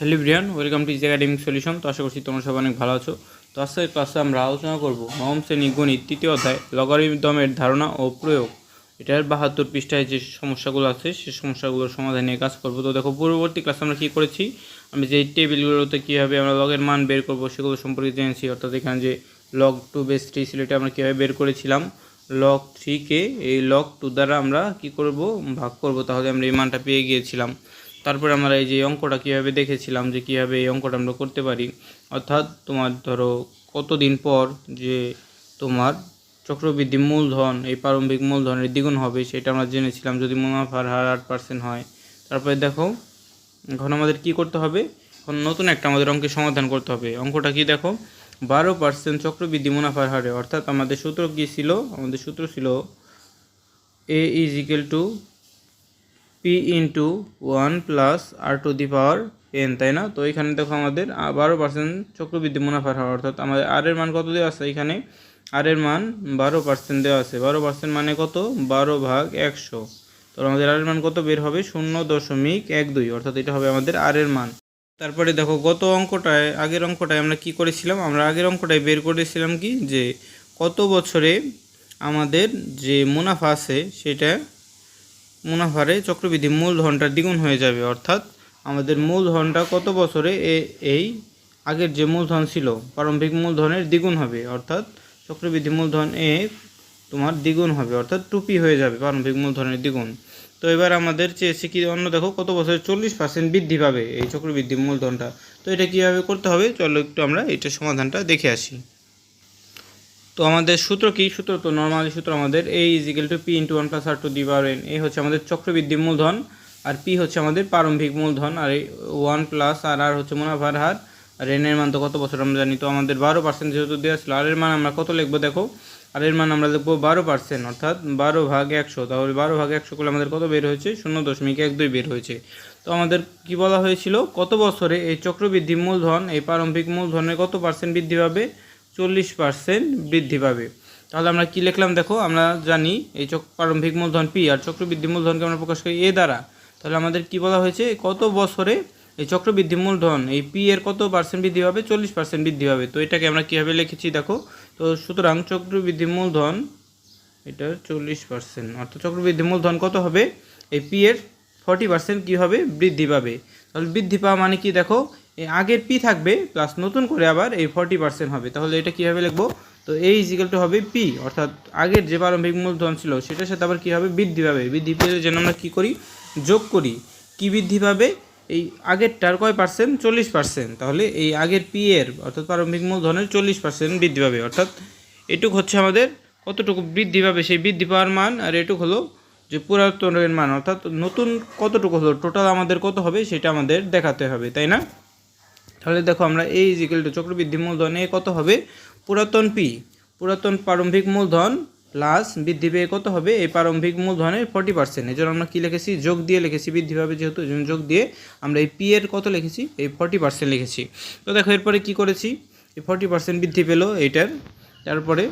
Hello Brian, welcome to is academic solution তো আশা করছি তোমরা সবাই অনেক ভালো আছো। তো আজকের ক্লাসে আমরা আলোচনা করব নবম শ্রেণি গণিত তৃতীয় অধ্যায় লগারিদমের ধারণা ও প্রয়োগ। এটার বাহাত্তর পৃষ্ঠায় যে সমস্যাগুলো আছে সেই সমস্যাগুলোর সমাধান কাজ করব। তো দেখো, পূর্ববর্তী ক্লাসে আমরা কী করেছি? আমি যে টেবিলগুলোতে কীভাবে আমরা লগের মান বের করব, সেগুলো সম্পর্কে জেনেছি। অর্থাৎ এখানে যে লগ টু বেস থ্রি ছিল, এটা আমরা কীভাবে বের করেছিলাম? লগ থ্রিকে এই লগ টু দ্বারা আমরা কি করব? ভাগ করব। তাহলে আমরা এই মানটা পেয়ে গিয়েছিলাম। তারপরে আমরা এই যে অঙ্কটা কীভাবে দেখেছিলাম যে কীভাবে এই অঙ্কটা আমরা করতে পারি, অর্থাৎ তোমার ধরো কতদিন পর যে তোমার চক্রবৃদ্ধি মূলধন, এই প্রারম্ভিক মূলধনের দ্বিগুণ হবে সেটা আমরা জেনেছিলাম যদি মুনাফার হার আট পার্সেন্ট হয়। তারপরে দেখো, এখন আমাদের কি করতে হবে? এখন নতুন একটা আমাদের অঙ্কের সমাধান করতে হবে। অঙ্কটা কি দেখো? বারো পার্সেন্ট চক্রবৃদ্ধি মুনাফার হারে, অর্থাৎ আমাদের সূত্র কী ছিল? আমাদের সূত্র ছিল A is equal to P into one plus R to the power N তাই না? তো এখানে দেখো আমাদের বারো পার্সেন্ট চক্রবৃদ্ধি মুনাফার হার, অর্থাৎ আমাদের আর এর মান কত দেওয়া আছে? এখানে আর এর মান বারো পার্সেন্ট দেওয়া আছে। বারো পার্সেন্ট মানে কত? বারো ভাগ একশো। তো আমাদের আর এর মান কত বের হবে? শূন্য দশমিক এক দুই, অর্থাৎ এটা হবে আমাদের আর এর মান। তারপরে দেখো গত অঙ্কটায়, আগের অঙ্কটায় আমরা কি করেছিলাম? আমরা আগের অঙ্কটায় বের করেছিলাম কি? যে কত বছরে আমাদের যে মুনাফা আছে, সেটা মুনাফারে চক্রবৃদ্ধি মূলধনটা দ্বিগুণ হয়ে যাবে, অর্থাৎ আমাদের মূলধনটা কত বছরে এই আগের যে মূলধন ছিল, প্রারম্ভিক মূলধনের দ্বিগুণ হবে, অর্থাৎ চক্রবৃদ্ধি মূলধন এ তোমার দ্বিগুণ হবে, অর্থাৎ টুপি হয়ে যাবে প্রারম্ভিক মূলধনের দ্বিগুণ। তো এবার আমাদের চেয়েছে কি, অন্য দেখো কত বছরে চল্লিশ পার্সেন্ট বৃদ্ধি পাবে এই চক্রবৃদ্ধি মূলধনটা তো এটা কীভাবে করতে হবে? চলো একটু আমরা এটা সমাধানটা দেখে আসি। তো আমাদের সূত্র কি? সূত্র তো নর্মালি সূত্র আমাদের A is equal to P into one plus R to the power N A হচ্ছে আমাদের চক্রবৃদ্ধি মূলধন আর পি হচ্ছে আমাদের প্রারম্ভিক মূলধন। আর ওয়ান প্লাস আর আর হচ্ছে মুনাফার হার। আর এন এর মান তো কত বছর আমরা জানি? তো আমাদের বারো পার্সেন্ট যেহেতু দেওয়া ছিল আর এর মান আমরা কত লিখব দেখো? আর এর মান আমরা লিখব বারো পার্সেন্ট অর্থাৎ বারো ভাগ একশো। তাহলে বারো ভাগ একশো করলে আমাদের কত বের হয়েছে? শূন্য দশমিক এক দুই বের হয়েছে। তো আমাদের কি বলা হয়েছিল? কত বছরে এই চক্রবৃদ্ধি মূলধন, এই প্রারম্ভিক মূলধনের কত পার্সেন্ট বৃদ্ধি পাবে? চল্লিশ পার্সেন্ট বৃদ্ধি পাবে। তাহলে আমরা কি লিখলাম দেখো, আমরা জানি এই চক প্রারম্ভিক মূলধন পি আর চক্রবৃদ্ধি মূলধনকে আমরা প্রকাশ করি এ দ্বারা। তাহলে আমাদের কি বলা হয়েছে? কত বছরে এই চক্রবৃদ্ধি মূলধন, এই পি এর কত পার্সেন্ট বৃদ্ধি পাবে? চল্লিশ পার্সেন্ট বৃদ্ধি পাবে। তো এটাকে আমরা কীভাবে লিখেছি দেখো? তো সুতরাং চক্রবৃদ্ধি মূলধন, এটা চল্লিশ পার্সেন্ট অর্থাৎ চক্রবৃদ্ধি মূলধন কত হবে? এই পি এর ফর্টি পার্সেন্ট কী হবে? বৃদ্ধি পাবে। তাহলে বৃদ্ধি পাওয়া মানে কি দেখো? আগের পি থাকবে প্লাস নতুন করে আবার এই ফর্টি পার্সেন্ট হবে। তাহলে এটা কীভাবে লিখব? তো এই ইজিক্যাল হবে পি অর্থাৎ আগের যে প্রারম্ভিক মূলধন ছিল, সেটার সাথে আবার কী হবে? বৃদ্ধি পাবে। বৃদ্ধি পেলে যেন আমরা কী করি? যোগ করি। কি বৃদ্ধি পাবে? এই আগেরটার কয় পার্সেন্ট চল্লিশ পার্সেন্ট তাহলে এই আগের পি এর, অর্থাৎ প্রারম্ভিক মূলধনের চল্লিশ পার্সেন্ট বৃদ্ধি পাবে। অর্থাৎ এটুক হচ্ছে আমাদের কতটুকু বৃদ্ধি পাবে? সেই বৃদ্ধি পাওয়ার মান আর এটুক হলো যে পুরাতনের মান। অর্থাৎ নতুন কতটুকু হলো? টোটাল আমাদের কত হবে? সেটা আমাদের দেখাতে হবে, তাই না? তাহলে দেখো আমরা এই ইজিক্যাল টু চক্রবৃদ্ধি মূলধন এ কত হবে? পুরাতন পি পুরাতন প্রারম্ভিক মূলধন প্লাস বৃদ্ধি পেয়ে কত হবে? এই প্রারম্ভিক মূলধনের ফর্টি পার্সেন্ট এই জন্য আমরা কী লিখেছি? যোগ দিয়ে লিখেছি, বৃদ্ধি পাবে যেহেতু যোগ দিয়ে আমরা এই পি এর কত লিখেছি? এই ফর্টি পার্সেন্ট লিখেছি। তো দেখো, এরপরে কী করেছি? এই ফর্টি পার্সেন্ট বৃদ্ধি পেল এইটার। তারপরে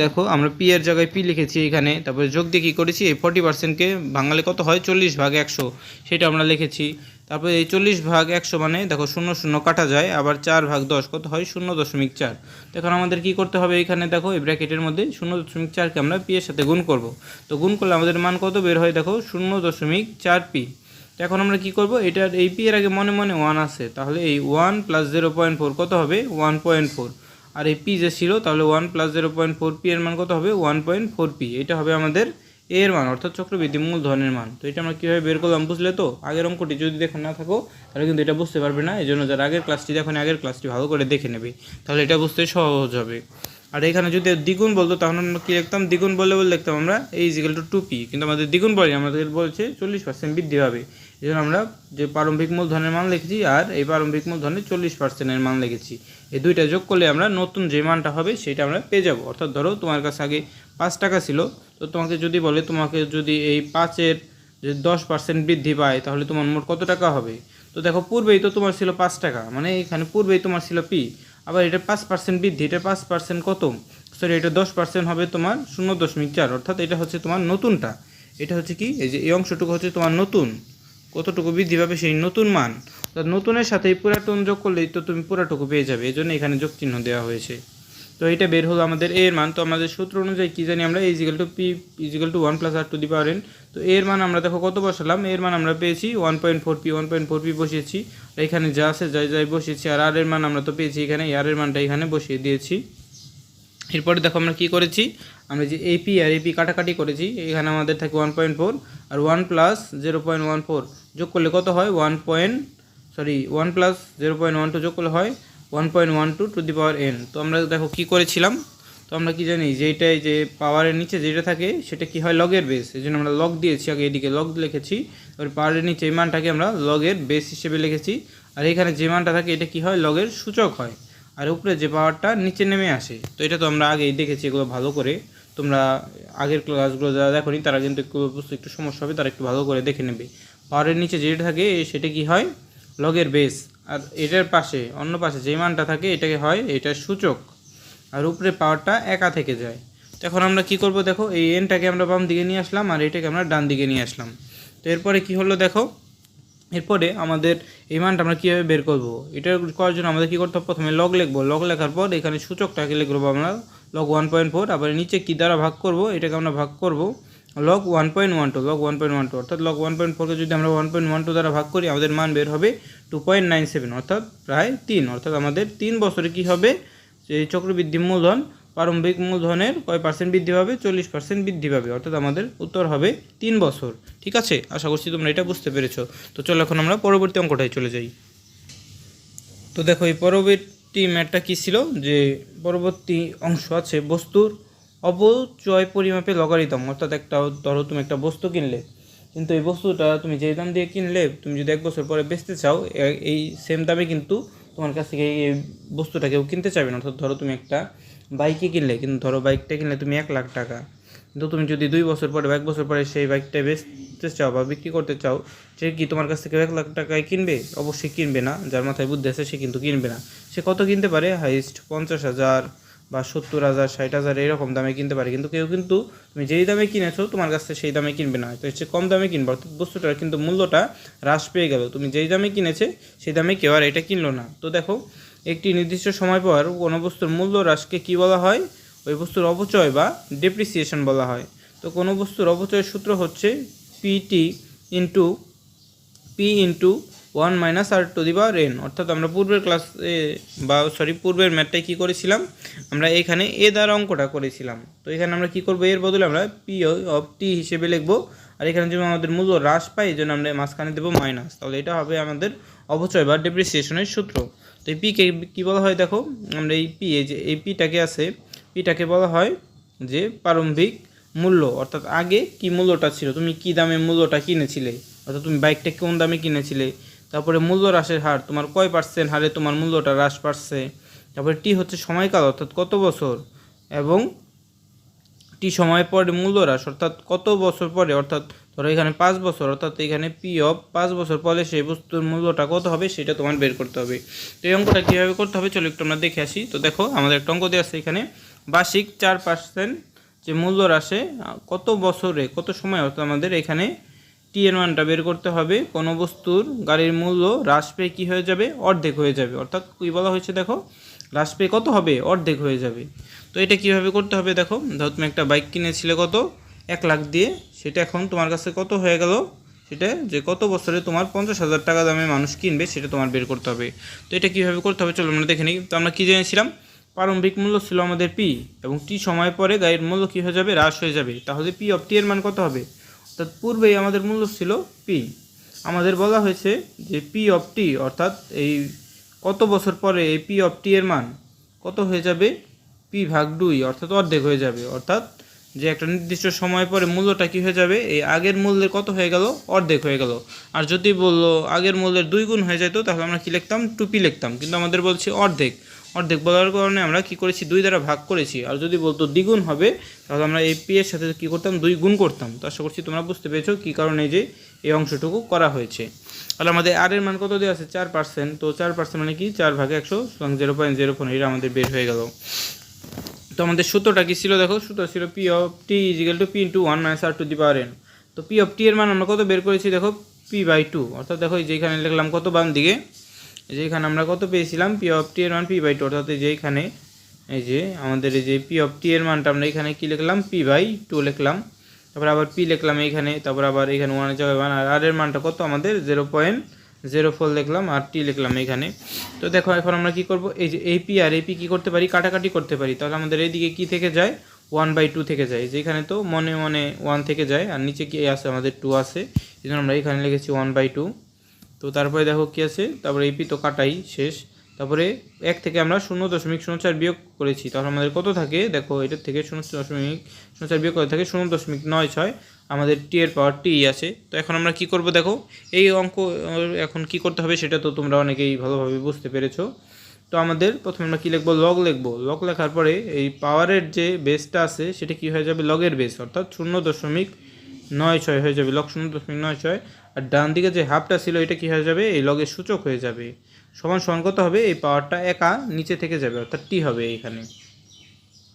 দেখো, আমরা পি এর জায়গায় পি লিখেছি এখানে। তারপরে যোগ দিয়ে কী করেছি? এই ফর্টি পার্সেন্টকে বাঙালি কত হয়? চল্লিশ ভাগ একশো। সেটা আমরা লিখেছি। তারপরে এই চল্লিশ ভাগ একশো মানে দেখো শূন্য শূন্য কাটা যায়, আবার চার ভাগ দশ, কত হয়? শূন্য দশমিক চার। এখন আমাদের কি করতে হবে এখানে দেখো, এই ব্র্যাকেটের মধ্যে শূন্য দশমিক চারকে আমরা পি এর সাথে গুণ করব। তো গুণ করলে আমাদের মান কত? বের হয় দেখো, শূন্য দশমিক চার পি। এখন আমরা কি করব? এটার এই পি এর আগে মনে মনে ওয়ান আছে, তাহলে এই one plus zero point four কত হবে? One point four. আর এই পি যে ছিল, তাহলে one plus zero point four P এর মান কত হবে? One point four P. এটা হবে আমাদের এর মান, অর্থাৎ চক্রবৃদ্ধি মূলধনের মান। তো এটা আমরা কীভাবে বের করলাম বুঝলে তো? আগের অঙ্কটি যদি দেখে না থাকো, তাহলে কিন্তু এটা বুঝতে পারবে না। এই জন্য যারা আগের ক্লাসটি দেখো আগের ক্লাসটি ভালো করে দেখে নেবে। তাহলে এটা বুঝতে সহজ হবে। আর এখানে যদি দ্বিগুণ বলতো, তাহলে আমরা কী লিখতাম? দ্বিগুণ বলে বলে লিখতাম আমরা এই ইজিক্যাল টু টু পি কিন্তু আমাদের দ্বিগুণ বলে, আমাদের বলছে চল্লিশ পার্সেন্ট বৃদ্ধি হবে এই জন্য আমরা যে প্রারম্ভিক মূলধনের মান লিখেছি আর এই প্রারম্ভিক মূলধনের চল্লিশ পার্সেন্টের মান লিখেছি। এই দুইটা যোগ করলে আমরা নতুন যে মানটা হবে, সেটা আমরা পেয়ে যাব। অর্থাৎ ধরো তোমার কাছে আগে পাঁচ টাকা ছিল, তো তোমাকে যদি বলে তোমাকে যদি এই পাঁচের যে দশ পার্সেন্ট বৃদ্ধি পায়, তাহলে তোমার মোট কত টাকা হবে? তো দেখো, পূর্বেই তো তোমার ছিল পাঁচ টাকা মানে এখানে পূর্বেই তোমার ছিল পি, আবার এটা পাঁচ পার্সেন্ট বৃদ্ধি, এটা পাঁচ পার্সেন্ট কত? সরি এটা দশ পার্সেন্ট হবে তোমার শূন্য দশমিক চার, অর্থাৎ এটা হচ্ছে তোমার নতুনটা। এটা হচ্ছে কি? এই যে এই অংশটুকু হচ্ছে তোমার নতুন। কতটুকু বৃদ্ধি পাবে সেই নতুন মান? নতুনের সাথে পুরাতন যোগ করলেই তো তুমি পুরাটুকু পেয়ে যাবে এই জন্য এখানে যোগ চিহ্ন দেওয়া হয়েছে। তো এটা বের হলো আমাদের এর মান। তো আমাদের সূত্র অনুযায়ী কী জানি আমরা equal to P equal to one plus R to the power N তো এর মান আমরা দেখো কত বসালাম? এর মান আমরা পেয়েছি one point four P one point four P বসিয়েছি। এখানে যা আছে যাই যাই বসিয়েছি। আর আর এর মান আমরা তো পেয়েছি এখানে আর এর মানটা এখানে বসিয়ে দিয়েছি। এরপরে দেখো আমরা কী করেছি? আমরা যে এপি আর এপি কাটাকাটি করেছি, এখানে আমাদের থাকে ওয়ান পয়েন্ট ফোর আর one plus zero point one four যোগ করলে কত হয়? One point sorry one plus zero point one two যোগ করলে হয় one point one two to the power N তো আমরা দেখো কী করেছিলাম? তো আমরা কি জানি যেটাই যে পাওয়ারের নিচে যেটা থাকে, সেটা কি হয় লগের বেস এই জন্য আমরা লগ দিয়েছি, আগে এদিকে লগ লিখেছি, এবার পাওয়ারের নিচে এই মানটাকে আমরা লগের বেস হিসেবে লিখেছি। আর এখানে যে মানটা থাকে, এটা কি হয়? লগের সূচক হয়। আর উপরে যে পাওয়ারটা নিচে নেমে আসে। তো এটা তো আমরা আগেই দেখেছি, এগুলো ভালো করে। তোমরা আগের ক্লাসগুলো যারা দেখোনি, তারা কিন্তু একটু সমস্যা হবে, তারা একটু ভালো করে দেখে নেবে। পাওয়ারের নিচে যেটা থাকে, সেটা কি হয়? লগের বেস আর এটার পাশে, অন্য পাশে যে মানটা থাকে, এটাকে হয়, এটা সূচক। আর উপরে পাওয়ারটা একা থেকে যায়। তো এখন আমরা কি করব দেখো, এই এনটাকে আমরা বাম দিকে নিয়ে আসলাম, আর এটাকে আমরা ডান দিকে নিয়ে আসলাম। তো এরপরে কি হলো দেখো, এরপরে আমাদের এই মানটা আমরা কীভাবে বের করব? এটা করার জন্য আমাদের কী করতে হবে? প্রথমে লগ লিখব। লগ লেখার পর এখানে সূচকটাকে লিখব আমরা লগ ওয়ান পয়েন্ট ফোর আবার নিচে কী দ্বারা ভাগ করব, এটাকে আমরা ভাগ করব। Log one point one two log one point one two অর্থাৎ লগ ওয়ান পয়েন্ট ফোরকে যদি আমরা ওয়ান পয়েন্ট ওয়ান টু দ্বারা ভাগ করি, আমাদের মান বের হবে টু পয়েন্ট নাইন সেভেন অর্থাৎ প্রায় তিন, অর্থাৎ আমাদের তিন বছরে কী হবে? যে চক্রবৃদ্ধি মূলধন প্রারম্ভিক মূলধনের কয় পার্সেন্ট বৃদ্ধি পাবে? চল্লিশ পার্সেন্ট বৃদ্ধি পাবে, অর্থাৎ আমাদের উত্তর হবে তিন বছর। ঠিক আছে? আশা করছি তোমরা এটা বুঝতে পেরেছ। তো চলো এখন আমরা পরবর্তী অঙ্কটায় চলে যাই। তো দেখো, এই পরবর্তী ম্যাটটা কী ছিল? যে পরবর্তী অংশ আছে বস্তুর অপচয় পরিমাপে লগারিদম। অর্থাৎ একটা, ধরো তুমি একটা বস্তু কিনলে। কিন্তু এই বস্তুটা তুমি যেই দাম দিয়ে কিনলে, তুমি যদি এক বছর পরে বেচতে চাও এই সেম দামে কিন্তু তোমার কাছ থেকে এই বস্তুটা কেউ কিনতে চাইবে না। অর্থাৎ ধরো তুমি একটা বাইকে কিনলে, কিন্তু ধরো বাইকটা কিনলে তুমি এক লাখ টাকা। কিন্তু তুমি যদি দুই বছর পরে বা এক বছর পরে সেই বাইকটা বেচতে চাও বা বিক্রি করতে চাও, সে কি তোমার কাছ থেকে এক লাখ টাকায় কিনবে? অবশ্যই কিনবে না। যার মাথায় বুদ্ধি আছে, সে কিন্তু কিনবে না। সে কত কিনতে পারে? হাইস্ট পঞ্চাশ হাজার। বা সত্তর হাজার, ষাট হাজার এরকম দামে কিনতে পারে। কিন্তু কেউ কিন্তু তুমি যেই দামে কিনেছো, তোমার কাছ থেকে সেই দামে কিনবে না। তো সে কম দামে কিনবে। অর্থাৎ বস্তুটার কিন্তু মূল্যটা হ্রাস পেয়ে গেল। তুমি যেই দামে কিনেছে, সেই দামে কেউ আর এটা কিনলো না। তো দেখো, একটি নির্দিষ্ট সময় পর কোনো বস্তুর মূল্য হ্রাসকে কী বলা হয়? ওই বস্তুর অপচয় বা ডেপ্রিসিয়েশন বলা হয়। তো কোনো বস্তুর অপচয়ের সূত্র হচ্ছে P T into P into one minus R to the power N. অর্থাৎ আমরা পূর্বের ক্লাসে বা সরি পূর্বের ম্যাথটায় কী করেছিলাম? আমরা এখানে এ দ্বারা অঙ্কটা করেছিলাম। তো এখানে আমরা কী করব? এর বদলে আমরা পি অফ টি হিসেবে লিখব। আর এখানে যদি আমাদের মূল্য হ্রাস পাই এই জন্য আমরা মাঝখানে দেবো মাইনাস তাহলে এটা হবে আমাদের অবচয় বা ডেপ্রিসিয়েশনের সূত্র। তো এই পিকে কী বলা হয় দেখো? আমরা এই পি এই যে, এই পিটাকে আছে পিটাকে বলা হয় যে প্রারম্ভিক মূল্য। অর্থাৎ আগে কি মূল্যটা ছিল? তুমি কি দামে মূল্যটা কিনেছিলে? অর্থাৎ তুমি বাইকটা কোন দামে কিনেছিলে? তারপরে মূল্য হ্রাসের হার, তোমার কয় পার্সেন্ট হারে তোমার মূল্যটা হ্রাস পাচ্ছে? তারপরে টি হচ্ছে সময়কাল, অর্থাৎ কত বছর? এবং টি সময় পরে মূল্য হ্রাস, অর্থাৎ কত বছর পরে? অর্থাৎ ধরো এখানে পাঁচ বছর, অর্থাৎ এখানে পি অফ পাঁচ বছর পরে সেই বস্তুর মূল্যটা কত হবে সেটা তোমার বের করতে হবে। তো এই অঙ্কটা কীভাবে করতে হবে চলো একটু আমরা দেখে আসি। তো দেখো, আমাদের একটা অঙ্ক দেওয়া আছে এখানে, বার্ষিক চার পার্সেন্ট যে মূল্য হ্রাসে কত বছরে, কত সময় অর্থাৎ আমাদের এখানে টি এর মানটা বের করতে হবে। কোনো বস্তুর গাড়ির মূল্য হ্রাস পেয়ে কী হয়ে যাবে? অর্ধেক হয়ে যাবে। অর্থাৎ কী বলা হয়েছে দেখো? হ্রাস পেয়ে কত হবে? অর্ধেক হয়ে যাবে। তো এটা কীভাবে করতে হবে দেখো? ধরো তুমি একটা বাইক কিনেছিলে কত? এক লাখ দিয়ে। সেটা এখন তোমার কাছে কত হয়ে গেল? সেটা যে কত বছরে তোমার পঞ্চাশ হাজার টাকা দামে মানুষ কিনবে, সেটা তোমার বের করতে হবে। তো এটা কীভাবে করতে হবে? চলো আমরা দেখে নিই। তো আমরা কী জেনেছিলাম? প্রারম্ভিক মূল্য ছিল আমাদের পি এবং টি সময় পরে গাড়ির মূল্য কী হয়ে যাবে? হ্রাস হয়ে যাবে। তাহলে পি অফ টি এর মান কত হবে? অর্থাৎ পূর্বেই আমাদের মূল্য ছিল পি আমাদের বলা হয়েছে যে পি অফ টি অর্থাৎ এই কত বছর পরে এই পি অফ টি এর মান কত হয়ে যাবে? পি ভাগ দুই, অর্থাৎ অর্ধেক হয়ে যাবে, অর্থাৎ যে একটা নির্দিষ্ট সময় পরে মূল্যটা কী হয়ে যাবে? এই আগের মূল্যের কত হয়ে গেল? অর্ধেক হয়ে গেল। আর যদি বলল আগের মূল্যের দুই গুণ হয়ে যেত তাহলে আমরা কী লিখতাম? টুপি লিখতাম। কিন্তু আমাদের বলছি অর্ধেক। অর্ধেক বলার কারণে আমরা কি করেছি? দুই দ্বারা ভাগ করেছি। আর যদি বলতো দ্বিগুণ হবে, তাহলে আমরা এই পি এর সাথে কী করতাম? দুই গুণ করতাম। তো আশা করছি তোমরা বুঝতে পেরেছ কী কারণে যে এই অংশটুকু করা হয়েছে। তাহলে আমাদের আর এর মান কত দেওয়া আছে? চার পার্সেন্ট তো চার পার্সেন্ট মানে কি? চার ভাগে একশো, সুতরাং জিরো পয়েন্ট জিরো ফোর এটা আমাদের বের হয়ে গেল। তো আমাদের সূত্রটা কি ছিল দেখো? সূত্র ছিল P of T equal to P into one minus R to the power N তো পি অফ টি এর মান আমরা কত বের করেছি দেখো? পি বাই টু অর্থাৎ দেখো এই যে এখানে লিখলাম কত বাম দিকে? এই যে এখানে আমরা কত পেয়েছিলাম? পি অফ টি এর মান পি বাই টু অর্থাৎ এই যে এখানে, এই যে আমাদের এই যে পি অফ টি এর মানটা আমরা এখানে কি লিখলাম? পি বাই টু লিখলাম। তারপর আবার পি লিখলাম এইখানে তারপর আবার এখানে ওয়ানের জায়গায় ওয়ান আর এর মানটা কত? আমাদের জিরো পয়েন্ট জিরো ফোর লিখলাম, আর টি লিখলাম এখানে। তো দেখো, এখন আমরা কি করব? এই যে এপি আর এপি কী করতে পারি? কাটাকাটি করতে পারি। তাহলে আমাদের এইদিকে কি থেকে যায়? ওয়ান বাই টু থেকে যায়। যেখানে তো মনে মনে ওয়ান থেকে যায়, আর নিচে কি আছে? আমাদের টু আছে। এই আমরা এখানে লিখেছি ওয়ান বাই টু তো তারপরে দেখো কি আছে? তারপরে এপি তো কাটাই, শেষ। তারপরে এক থেকে আমরা শূন্য দশমিক শূন্য চার বিয়োগ করেছি। তাহলে আমাদের কত থাকে? দেখো, এটার থেকে শূন্য দশমিক শূন্য চার বিয়োগ করে থাকে শূন্য দশমিক নয় ছয়, আমাদের টি এর পাওয়ার টি আছে। তো এখন আমরা কি করব দেখো? এই অঙ্ক, এখন কি করতে হবে সেটা তো তোমরা অনেকেই ভালোভাবে বুঝতে পেরেছ। তো আমাদের প্রথমে আমরা কী লিখব? লগ লিখব। লগ লেখার পরে এই পাওয়ারের যে বেসটা আছে, সেটা কি হয়ে যাবে? লগের বেস অর্থাৎ শূন্য দশমিক নয় ছয় হয়ে যাবে। লগ শূন্য দশমিক নয় ছয় আর ডান দিকে যে হাফটা ছিল, এটা কি হয়ে যাবে? এই লগের সূচক হয়ে যাবে। সমান কত হবে, এই পাওয়ারটা একা নিচে থেকে যাবে, অর্থাৎ টি হবে এইখানে।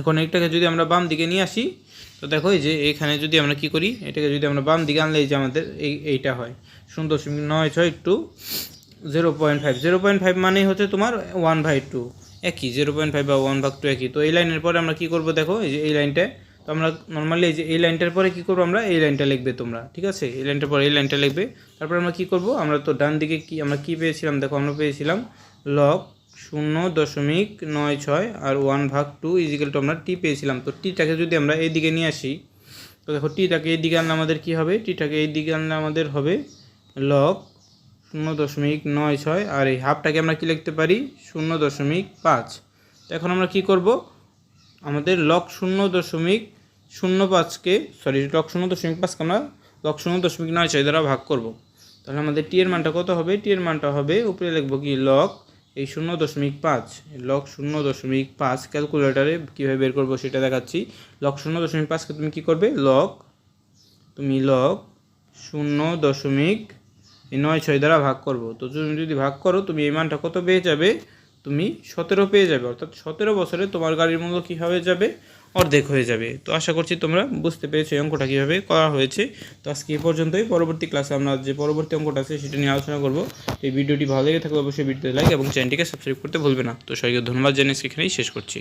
এখন এটাকে যদি আমরা বাম দিকে নিয়ে আসি, তো দেখো এই যে এখানে যদি আমরা কি করি, এটাকে যদি আমরা বাম দিকে আনলে যে আমাদের এই, এইটা হয়। শূন্য দশমিক নয় ছয় to zero point five zero point five মানেই হচ্ছে তোমার ওয়ান বাই টু একই জিরো পয়েন্ট ফাইভ বা ওয়ান ভাগ টু একই। তো এই লাইনের পরে আমরা কি করব দেখো, এই যে এই লাইনটা তো আমরা নর্মালি এই যে এই লাইনটার পরে কি করব আমরা? এই লাইনটা লিখবে তোমরা, ঠিক আছে? এই লাইনটার পরে এই লাইনটা লিখবে। তারপর আমরা কি করব? আমরা তো ডান দিকে কি, আমরা কি পেয়েছিলাম? দেখো, আমরা পেয়েছিলাম লগ শূন্য দশমিক নয় ছয় আর ওয়ান ভাগ টু ইজিক্যাল টু আমরা টি পেয়েছিলাম। তো টিটাকে যদি আমরা এই দিকে নিয়ে আসি, তো দেখো টিটাকে এই দিকে আনলে আমাদের কি হবে? টিটাকে এই দিকে আনলে আমাদের হবে লগ শূন্য দশমিক নয় ছয় আর এই হাফটাকে আমরা কি লিখতে পারি? শূন্য দশমিক পাঁচ। তো এখন আমরা কি করব? আমাদের লক শূন্য দশমিক শূন্য পাঁচকে সরি লক শূন্য দশমিক পাঁচকে আমরা লক শূন্য দশমিক নয় ছয় দ্বারা ভাগ করব। তাহলে আমাদের টি এর মানটা কত হবে? টি এর মানটা হবে, উপরে লিখব কি? লক এই শূন্য দশমিক পাঁচ। লক শূন্য দশমিক পাঁচ ক্যালকুলেটারে কীভাবে বের করব সেটা দেখাচ্ছি। লক শূন্য দশমিক পাঁচকে তুমি কী করবে? লক তুমি লক শূন্য দশমিক এই নয় ছয় দ্বারা ভাগ করব। তো তুমি যদি ভাগ করো, তুমি এই মানটা কত পেয়ে যাবে? তুমি সতেরো পেয়ে যাবে। অর্থাৎ সতেরো বছরে তোমার গাড়ির মূল্য কী হয়ে যাবে? অর্ধেক হয়ে যাবে। তো আশা করছি তোমরা বুঝতে পেরেছ এই অঙ্কটা কীভাবে করা হয়েছে। তো আজকে এই পর্যন্তই। পরবর্তী ক্লাসে আমরা যে পরবর্তী অঙ্কটা আছে সেটা নিয়ে আলোচনা করব। এই ভিডিওটি ভালো লেগে থাকলে অবশ্যই ভিডিওতে লাইক এবং চ্যানেলটিকে সাবস্ক্রাইব করতে ভুলবে না। তো সবাইকে ধন্যবাদ জানিয়ে এখানেই শেষ করছি।